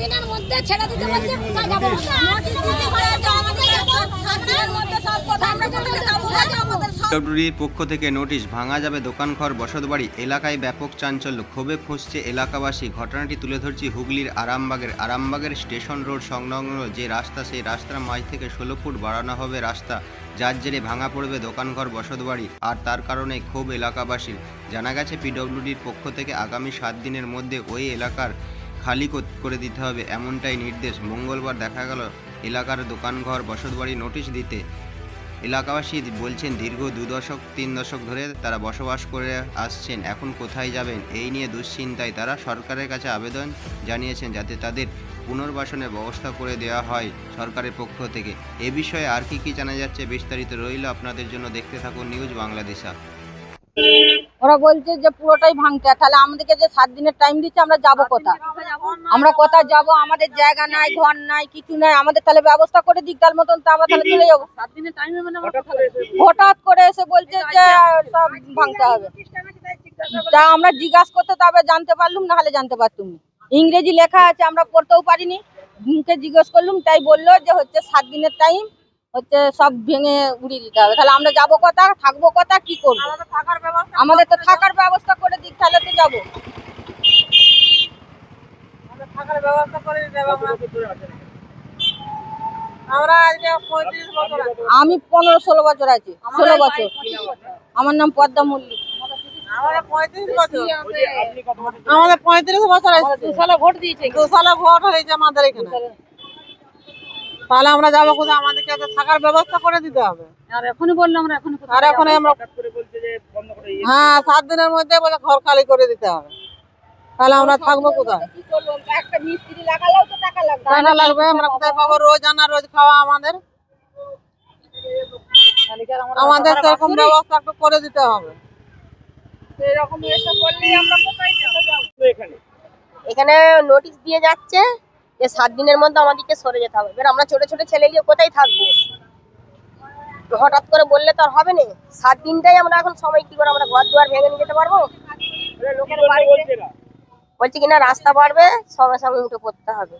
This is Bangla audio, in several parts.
দিনের মধ্যে ছেড়ে দিতে বলছে কোথায় যাব পিডব্লিউডির পক্ষ থেকে নোটিশ ভাঙা যাবে দোকানঘর বসতবাড়ি এলাকায় ব্যাপক চাঞ্চল্য ক্ষোভে ফুঁসছে এলাকাবাসী ঘটনাটি তুলে ধরছি হুগলির আরামবাগের আরামবাগের স্টেশন রোড সংলগ্ন যে রাস্তা সেই রাস্তার মাঝ থেকে ষোলো ফুট বাড়ানো হবে রাস্তা যার জেরে ভাঙা পড়বে দোকানঘর বসতবাড়ি আর তার কারণে ক্ষোভ এলাকাবাসীর জানা গেছে পিডব্লিউডির পক্ষ থেকে আগামী সাত দিনের মধ্যে ওই এলাকার খালি করে দিতে হবে, এমনটাই নির্দেশ। মঙ্গলবার দেখা গেল এলাকার দোকানঘর, বসতবাড়ি নোটিশ দিতে। এলাকাবাসী বলছেন, দীর্ঘ দু দশক, তিন দশক ধরে তারা বসবাস করে আসছেন, এখন কোথায় যাবেন? এই নিয়ে দুশ্চিন্তায় তারা সরকারের কাছে আবেদন জানিয়েছেন, যাতে তাদের পুনর্বাসনের ব্যবস্থা করে দেওয়া হয় সরকারের পক্ষ থেকে। এ বিষয়ে আর কি কি জানা যাচ্ছে বিস্তারিত রইল আপনাদের জন্য। দেখতে থাকুন নিউজ বাংলাদেশা ওরা বলছে যে পুরোটাই ভাঙতে। হয়। তাহলে আমাদেরকে যে সাত দিনের টাইম দিচ্ছে আমরা যাব কোথা আমরা কোথায় যাব? আমাদের জায়গা নাই ঘর নাই কিছু নাই। আমাদের তাহলে ব্যবস্থা করে দিক তার মতন তো আমরা তাহলে চলে যাব। হঠাৎ করে এসে বলছে যে সব ভাঙতে হবে। তা আমরা জিজ্ঞাসা করতে তবে জানতে পারলুম না হলে জানতে পারতুম। ইংরেজি লেখা আছে আমরা পড়তেও পারিনি। মুখে জিজ্ঞেস করলুম তাই বলল যে হচ্ছে সাত দিনের টাইম হচ্ছে সব ভেঙে উড়িয়ে দিতে হবে। তাহলে আমরা যাব কথা থাকব কথা কি করব? আমাদের তো থাকার ব্যবস্থা করে দিক তাহলে তো যাব। থাকার ব্যবস্থা করে আমরা। আমি পনেরো ষোলো বছর আছি ষোলো বছর। আমার নাম পদ্মা মল্লিক। আমাদের পঁয়ত্রিশ বছর। আমাদের পঁয়ত্রিশ বছর আছে। দু ভোট দিয়েছে। দু সালে ভোট হয়েছে আমাদের এখানে। তাহলে আমরা যাব কোথায়? আমাদেরকে থাকার ব্যবস্থা করে দিতে হবে। আর এখনই বললাম আমরা এখন আর এখন আমরা হ্যাঁ সাত দিনের মধ্যে বলে ঘর খালি করে দিতে হবে। তাহলে আমরা থাকব কোথায়? কি করব একটা মিস্ত্রি লাগালেও তো টাকা লাগবে। আমরা কোথায় পাবো? রোজ আনা রোজ খাওয়া আমাদের। আমাদের সেরকম ব্যবস্থা একটু করে দিতে হবে। এরকম এসে আমরা এখানে? নোটিশ দিয়ে যাচ্ছে যে সাত দিনের মধ্যে আমাদেরকে সরে যেতে হবে। এবার আমরা ছোট ছোট ছেলে গিয়ে কোথায় থাকব? হঠাৎ করে বললে তো আর হবে না। সাত দিনটাই আমরা এখন সময় কি করে আমরা ঘর দুয়ার ভেঙে নিয়ে যেতে পারব? লোকের বলছে কিনা রাস্তা বাড়বে সঙ্গে সঙ্গে উঠে পড়তে হবে।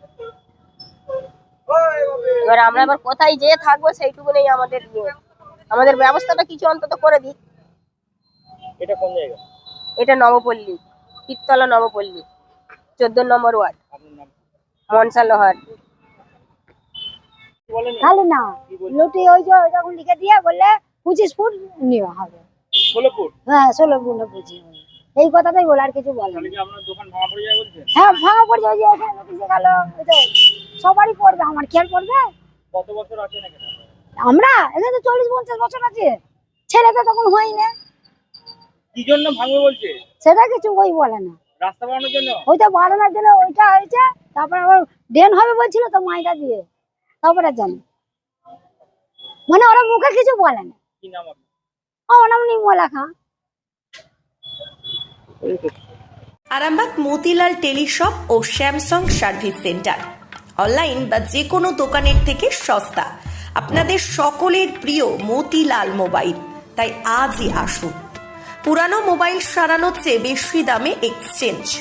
এবার আমরা এবার কোথায় যেয়ে থাকব সেইটুকু নেই আমাদের ইয়ে। আমাদের ব্যবস্থাটা কিছু অন্তত করে দিক এটা কোন জায়গা? এটা নবপল্লী পিত্তলা নবপল্লী চোদ্দ নম্বর ওয়ার্ড। মনসা লোহার খালি না। লুটি ওই যে যখন লিখে দিয়ে বললে পঁচিশ ফুট নেওয়া হবে। ষোলো ফুট? হ্যাঁ ষোলো ফুট পঁচিশ এই কথাটাই বলে আর কিছু বলে হ্যাঁ ভাঙা পড়ে যাবে এখানে নোটিশে গেল সবারই পড়বে আমার খেয়াল পড়বে? কত বছর আছেন আমরা? এখানে তো চল্লিশ পঞ্চাশ বছর আছে। ছেলেটা তখন হয় না। কি জন্য ভাঙবে বলছে? সেটা কিছু ওই বলে না। রাস্তা বানানোর জন্য? ওইটা বাড়ানোর জন্য ওইটা হয়েছে তারপরে আবার ড্রেন হবে বলছিল তো মাইটা দিয়ে। তারপরে জানি। মানে ওরা মুখে কিছু বলে না। কি নাম আপনার? আমার নাম নির্মলা খাঁ। আরামবাগ মতিলাল টেলিশপ ও স্যামসাং সার্ভিস সেন্টার। অনলাইন বা যে কোনো দোকানের থেকে সস্তা। আপনাদের সকলের প্রিয় মতিলাল মোবাইল। তাই আজই আসুন। পুরানো মোবাইল সারানোর চেয়ে বেশি দামে এক্সচেঞ্জ।